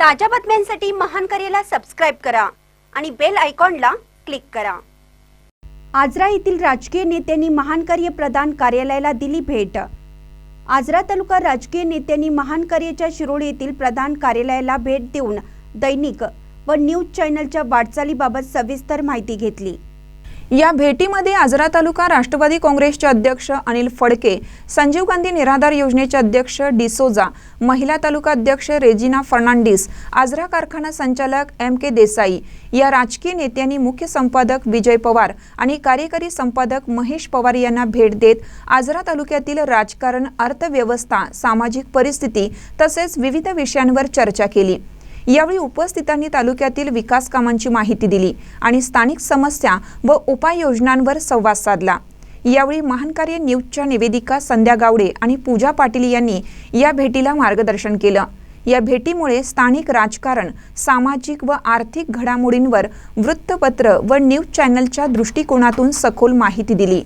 ताज्या बातम्यांसाठी महान करेला सबस्क्राईब करा आणि बेल आयकॉनला क्लिक करा. आजरा येथील राजकीय नेत्यांनी महान कार्य प्रदान कार्यालयाला दिली भेट. आजरा तालुका राजकीय नेत्यांनी महान कार्याच्या शिरोळ येथील प्रधान कार्यालयाला भेट देऊन दैनिक व न्यूज चॅनलच्या वाटचालीबाबत सविस्तर माहिती घेतली. या भेटीमध्ये आजरा तालुका राष्ट्रवादी काँग्रेसचे अध्यक्ष अनिल फडके संजीव गांधी निराधार योजनेचे अध्यक्ष डिसोजा महिला तालुका अध्यक्ष रेजिना फर्नांडिस आजरा कारखाना संचालक एम के देसाई या राजकीय नेत्यांनी मुख्य संपादक विजय पवार आणि कार्यकारी संपादक महेश पवार यांना भेट देत आजरा तालुक्यातील राजकारण अर्थव्यवस्था सामाजिक परिस्थिती तसेच विविध विषयांवर चर्चा केली. यावेळी उपस्थितांनी तालुक्यातील विकास कामांची माहिती दिली आणि स्थानिक समस्या व उपाययोजनांवर संवाद साधला. यावेळी महानकार्य न्यूजच्या निवेदिका संध्या गावडे आणि पूजा पाटील यांनी या भेटीला मार्गदर्शन केलं. या भेटीमुळे स्थानिक राजकारण सामाजिक व आर्थिक घडामोडींवर वृत्तपत्र व न्यूज चॅनलच्या दृष्टिकोनातून सखोल माहिती दिली.